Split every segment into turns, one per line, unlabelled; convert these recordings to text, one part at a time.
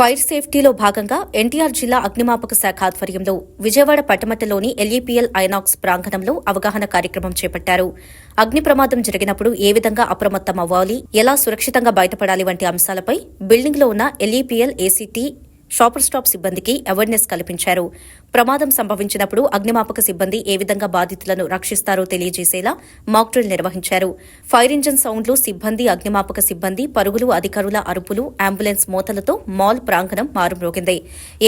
Fire సేఫ్టీలో భాగంగా ఎన్టీఆర్ జిల్లా అగ్నిమాపక శాఖ ఆధ్వర్యంలో విజయవాడ పట్టమట్టలోని ఎల్ఈపీఎల్ ఐనాక్స్ ప్రాంగణంలో అవగాహన కార్యక్రమం చేపట్టారు. అగ్ని ప్రమాదం జరిగినప్పుడు ఏ విధంగా అప్రమత్తం అవ్వాలి ఎలా సురక్షితంగా బయటపడాలి వంటి అంశాలపై బిల్డింగ్లో ఉన్న ఎల్ఈపీఎల్ ఏసీటీ షాపర్ స్టాప్ సిబ్బందికి అవేర్నెస్ కల్పించారు. ప్రమాదం సంభవించినప్పుడు అగ్నిమాపక సిబ్బంది ఏ విధంగా బాధితులను రక్షిస్తారో తెలియజేసేలా మాక్ డ్రిల్ నిర్వహించారు. ఫైర్ ఇంజన్ సౌండ్లు సిబ్బంది అగ్నిమాపక సిబ్బంది పరుగులు అధికారుల అరుపులు అంబులెన్స్ మోతలతో మాల్ ప్రాంగణం మారుమ్రోగింది.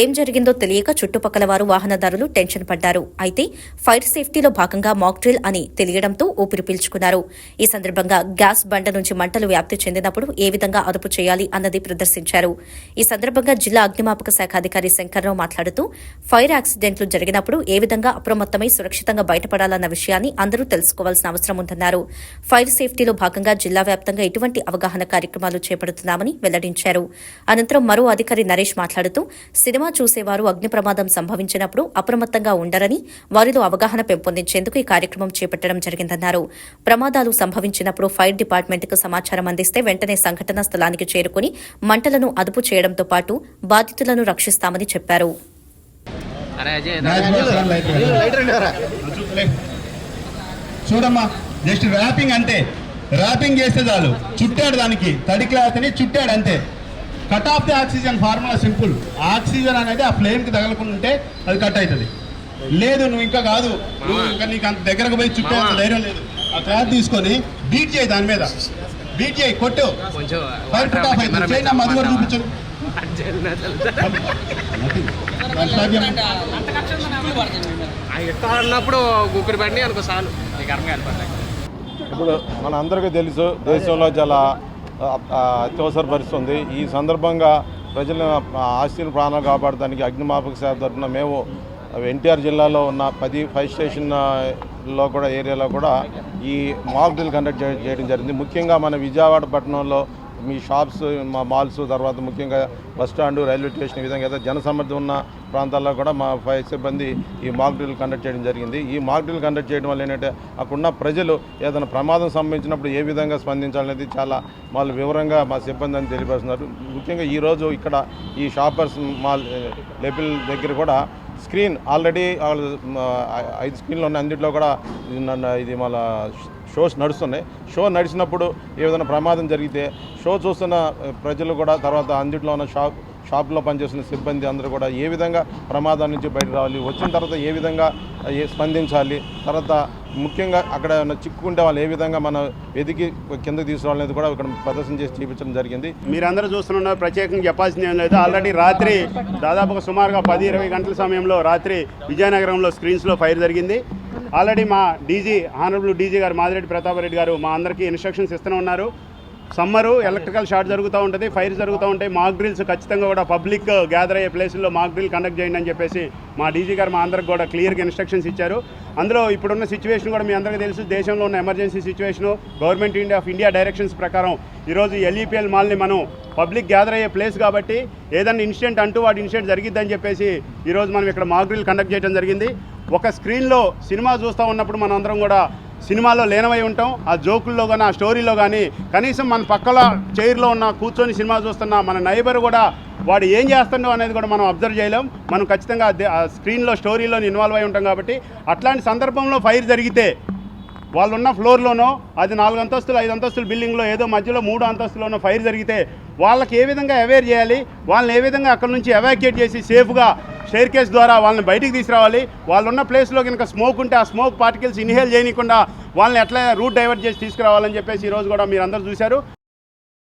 ఏం జరిగిందో తెలియక చుట్టుపక్కల వారు వాహనదారులు టెన్షన్ పడ్డారు. అయితే ఫైర్ సేఫ్టీలో భాగంగా మాక్ డ్రిల్ అని తెలియడంతో ఊపిరి పీల్చుకున్నారు. ఈ సందర్భంగా గ్యాస్ బండ నుంచి మంటలు వ్యాప్తి చెందినప్పుడు ఏ విధంగా అదుపు చేయాలి అన్నది ప్రదర్శించారు. ఈ సందర్భంగా జిల్లా అగ్నిమాపక శాఖ అధికారి శంకర్రావు మాట్లాడుతూ ఫైర్ యాక్సిడెంట్లు జరిగినప్పుడు ఏ విధంగా అప్రమత్తమై సురక్షితంగా బయటపడాలన్న విషయాన్ని అందరూ తెలుసుకోవాల్సిన అవసరం ఉందన్నారు. ఫైర్ సేఫ్టీలో భాగంగా జిల్లా వ్యాప్తంగా ఎటువంటి అవగాహన కార్యక్రమాలు చేపడుతున్నామని వెల్లడించారు. అనంతరం మరో అధికారి నరేష్ మాట్లాడుతూ సినిమా చూసేవారు అగ్ని ప్రమాదం సంభవించినప్పుడు అప్రమత్తంగా ఉండరని వారిలో అవగాహన పెంపొందించేందుకు ఈ కార్యక్రమం చేపట్టడం జరిగిందన్నారు. ప్రమాదాలు సంభవించినప్పుడు ఫైర్ డిపార్ట్మెంట్కు సమాచారం అందిస్తే వెంటనే సంఘటనా స్థలానికి చేరుకుని మంటలను అదుపు చేయడంతో పాటు బాధితులను రక్షిస్తామని చెప్పారు.
చూడమ్మా జస్ట్ ర్యాపింగ్ అంతే. ర్యాపింగ్ చేస్తే చాలు. చుట్టాడు దానికి. తడి క్లాత్ని చుట్టాడు అంతే. Cut off the oxygen formula simple oxygen అనేది ఆ ఫ్లేమ్కి తగలకుండా ఉంటే అది కట్ అవుతుంది. లేదు నువ్వు ఇంకా కాదు. నువ్వు ఇంకా నీకు అంత దగ్గరకు పోయి చుట్టే. ధైర్యం లేదు. ఆ క్లాత్ తీసుకొని బీట్ చేయి దాని మీద. బీట్ చేయి కొట్టు.
కొంచెం
ఫైర్ ఆఫ్ అవుతుంది. చేయండి చూపించు.
ఎట్లా అన్నప్పుడు గుక్కరి బండి అనుకో చాలు. నీకు అర్థం
ఇప్పుడు మన అందరికీ తెలుసు దేశంలో చాలా అత్యవసర పరిస్థితి ఉంది ఈ సందర్భంగా ప్రజల ఆస్తిని ప్రాణాలు కాపాడడానికి అగ్నిమాపక శాఖ తరఫున మేము ఎన్టీఆర్ జిల్లాలో ఉన్న పది ఫైర్ స్టేషన్లో కూడా ఏరియాలో కూడా ఈ మాక్ డ్రిల్ కండక్ట్ చేయడం జరిగింది. ముఖ్యంగా మన విజయవాడ పట్టణంలో మీ షాప్స్ మా మాల్స్ తర్వాత ముఖ్యంగా బస్ స్టాండ్ రైల్వే స్టేషన్ ఈ విధంగా అయితే జనసమ్మర్ది ఉన్న ప్రాంతాల్లో కూడా మా ఫైర్ సిబ్బంది ఈ మాక్ డ్రిల్ కండక్ట్ చేయడం జరిగింది. ఈ మాక్ డ్రిల్ కండక్ట్ చేయడం వల్ల ఏంటంటే అక్కడున్న ప్రజలు ఏదైనా ప్రమాదం సంబంధించినప్పుడు ఏ విధంగా స్పందించాలనేది చాలా వాళ్ళు వివరంగా మా సిబ్బంది అని తెలియపరుస్తున్నారు. ముఖ్యంగా ఈరోజు ఇక్కడ ఈ షాపర్స్ మాల్ లెబిల్ దగ్గర కూడా స్క్రీన్ ఆల్రెడీ వాళ్ళు ఐదు స్క్రీన్లు ఉన్న అన్నింటిలో కూడా ఇది నన్ను- ఇది మళ్ళా షోస్ నడుస్తున్నాయి. షో నడిచినప్పుడు ఏ విధంగా ప్రమాదం జరిగితే షో చూస్తున్న ప్రజలు కూడా తర్వాత అందుట్లో ఉన్న షాప్ షాప్లో పనిచేస్తున్న సిబ్బంది అందరూ కూడా ఏ విధంగా ప్రమాదం నుంచి బయట రావాలి వచ్చిన తర్వాత ఏ విధంగా స్పందించాలి తర్వాత ముఖ్యంగా అక్కడ చిక్కుకుంటే వాళ్ళు ఏ విధంగా మనం వెతికి కిందకి తీసుకురావాలనేది కూడా ఇక్కడ ప్రదర్శన చేసి చూపించడం జరిగింది.
మీరందరూ చూస్తున్నారు ప్రత్యేకంగా చెప్పాల్సింది ఏం లేదు ఆల్రెడీ రాత్రి దాదాపుగా సుమారుగా పది ఇరవై గంటల సమయంలో రాత్రి విజయనగరంలో స్క్రీన్స్లో ఫైర్ జరిగింది. ఆల్రెడీ మా డీజీ ఆనరబుల్ డీజీ గారు మాదిరెడ్డి ప్రతాపరెడ్డి గారు మా అందరికీ ఇన్స్ట్రక్షన్స్ ఇస్తూనే ఉన్నారు. సమ్మరు ఎలక్ట్రికల్ షార్ట్ జరుగుతూ ఉంటుంది ఫైర్ జరుగుతూ ఉంటాయి మాక్ డ్రిల్స్ ఖచ్చితంగా కూడా పబ్లిక్ గ్యాదర్ అయ్యే ప్లేసుల్లో మాక్ డ్రిల్ కండక్ట్ చేయండి అని చెప్పేసి మా డీజీ గారు మా అందరికి కూడా క్లియర్గా ఇన్స్ట్రక్షన్స్ ఇచ్చారు. అందులో ఇప్పుడున్న సిచ్యువేషన్ కూడా మీ అందరికీ తెలుసు దేశంలో ఉన్న emergency situation government India of India directions ప్రకారం ఈరోజు ఎల్ఈపిఎల్ మాల్ని మనం పబ్లిక్ గ్యాదర్ అయ్యే ప్లేస్ కాబట్టి ఏదైనా ఇన్సిడెంట్ అంటూ వాటి ఇన్సిడెంట్ జరిగిద్దని చెప్పేసి ఈరోజు మనం ఇక్కడ మాక్ డ్రిల్ కండక్ట్ చేయడం జరిగింది. ఒక స్క్రీన్లో సినిమా చూస్తూ ఉన్నప్పుడు మనందరం కూడా సినిమాలో లేనమై ఉంటాం ఆ జోకుల్లో కానీ ఆ స్టోరీలో కానీ కనీసం మన పక్కల చైర్లో ఉన్న కూర్చొని సినిమా చూస్తున్న మన నైబర్ కూడా వాడు ఏం చేస్తుండో అనేది కూడా మనం అబ్జర్వ్ చేయలేం. మనం ఖచ్చితంగా స్క్రీన్లో స్టోరీలో ఇన్వాల్వ్ అయి ఉంటాం కాబట్టి అట్లాంటి సందర్భంలో ఫైర్ జరిగితే వాళ్ళు ఉన్న ఫ్లోర్లోనో అది నాలుగు అంతస్తులు ఐదు అంతస్తుల బిల్డింగ్లో ఏదో మధ్యలో మూడు అంతస్తులోనో ఫైర్ జరిగితే వాళ్ళకి ఏ విధంగా అవేర్ చేయాలి? వాళ్ళని ఏ విధంగా అక్కడ నుంచి ఎవాక్యుయేట్ చేసి సేఫ్గా షేర్ కేస్ ద్వారా వాళ్ళని బయటికి తీసుకురావాలి. వాళ్ళు ఉన్న ప్లేస్లో కనుక స్మోక్ ఉంటే ఆ స్మోక్ పార్టికల్స్ ఇన్హేల్ చేయకుండా వాళ్ళని ఎట్లా రూట్ డైవర్ట్ చేసి తీసుకురావాలని చెప్పేసి ఈరోజు కూడా మీరు అందరూ చూశారు.